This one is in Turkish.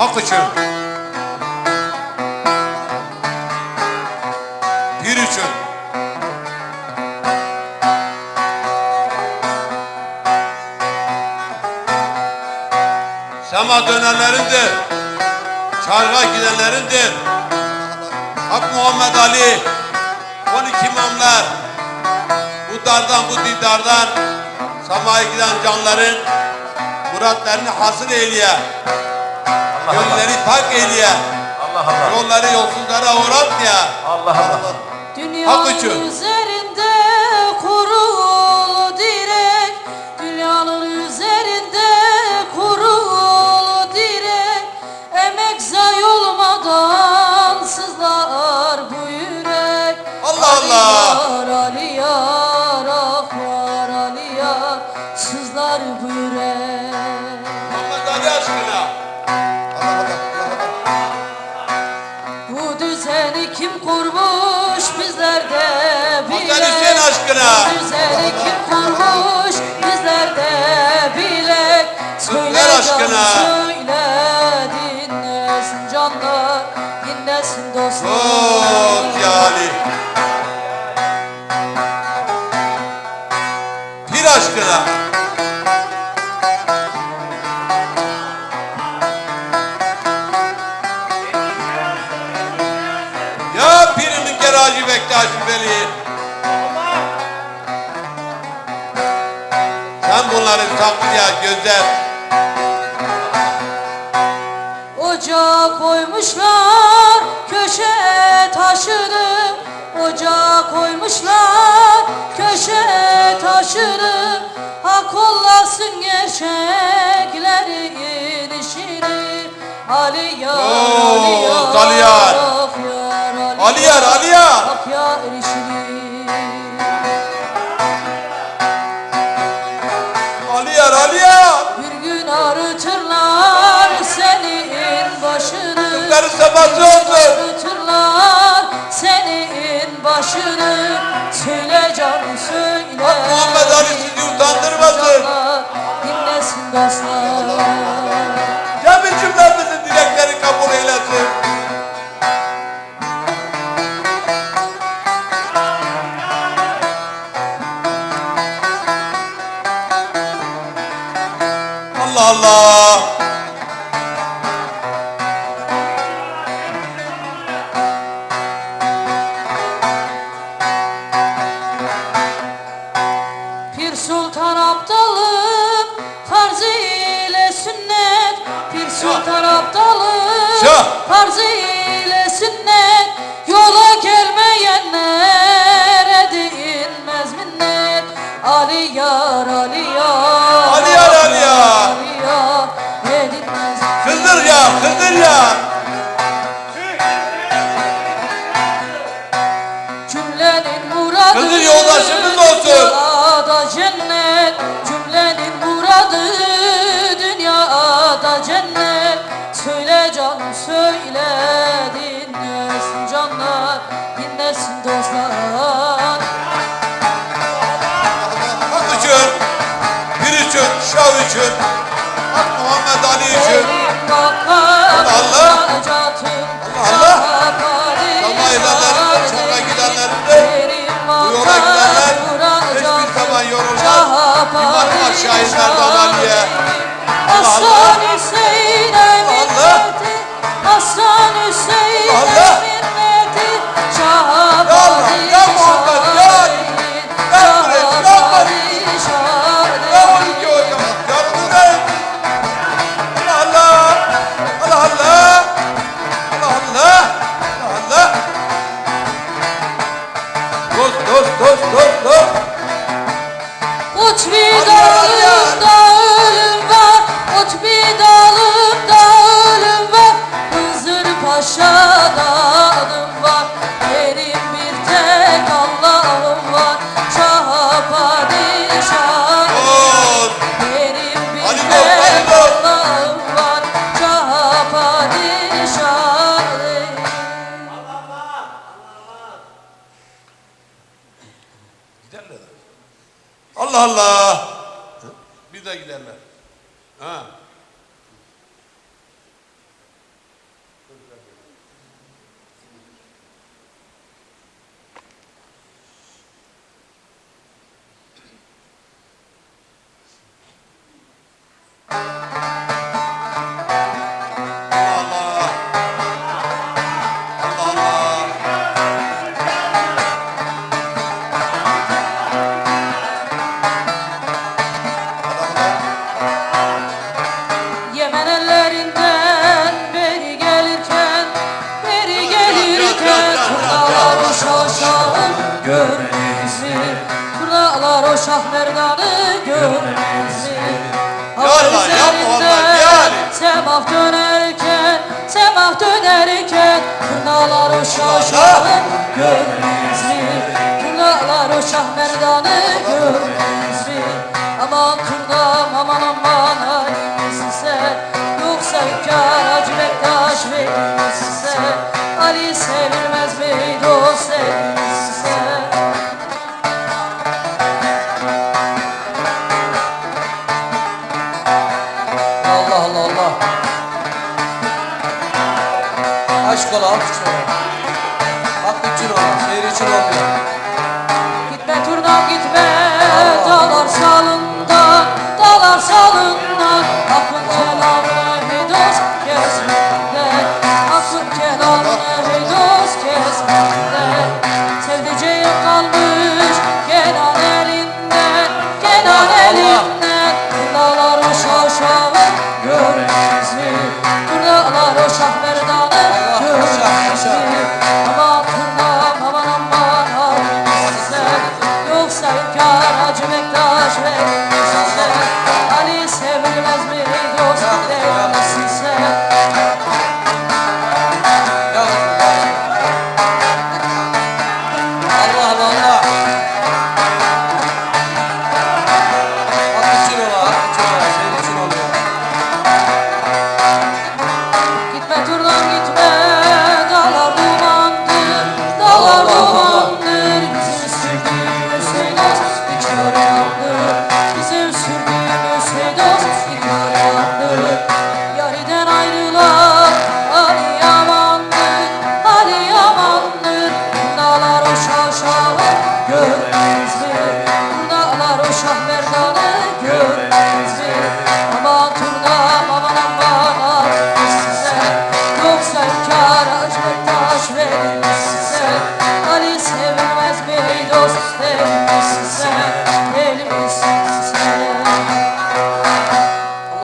Hak için. Bir için. Sema dönenlerindir. Çarga gidenlerindir. Hak Muhammed Ali. 12 imamlar. Bu dardan bu didardan semaya giden canların muratlarını hasıl eyleye. Allah Allah. Gönülleri pak eyleye. Allah Allah. Yolları yolsuzlara uğrat ya. Allah Allah. Dünyanın için. üzerinde Düzeni kim kurmuş bizler de bile Hasan Hüseyin aşkına. Düzeni kim kurmuş bizler de bile Söyle aşkına. söyle dinlesin canlar Dinlesin dostlar Çok ya birimin geracı Bektaşi Veli. Sen bunları saklıya gözler. Ocağa koymuşlar köşe taşını Ocağa koymuşlar köşe taşını Ha kollasın gerçeklerin işini Ali yar, Ali yar, Ali yar, Ali. Ak yar işini Aliyar Aliyar. Bir gün arıtırlar senin başını Kızların sabahı olsun. Arıtırlar senin başını Söyle canım söyle Bak Muhammed Allah ya. Cümlenin muradı Kızıl yoldaşımız olsun. Dünyada cennet Cümlenin muradı Dünyada cennet Söyle canım söyle Dinlesin canlar Dinlesin dostlar Hak için, bir için, şah için, Hak Muhammed Ali için. Benim bakar Allah. Hacatım Allah. Allah Allah. Bir de giderler. Ha. canı görmez Yar yapma vallahi yar Semah dönerken, semah dönerken Kınalar uşak şahı görmez mi? Kınalar uşak Çocuklar alkışlayın. Thank you.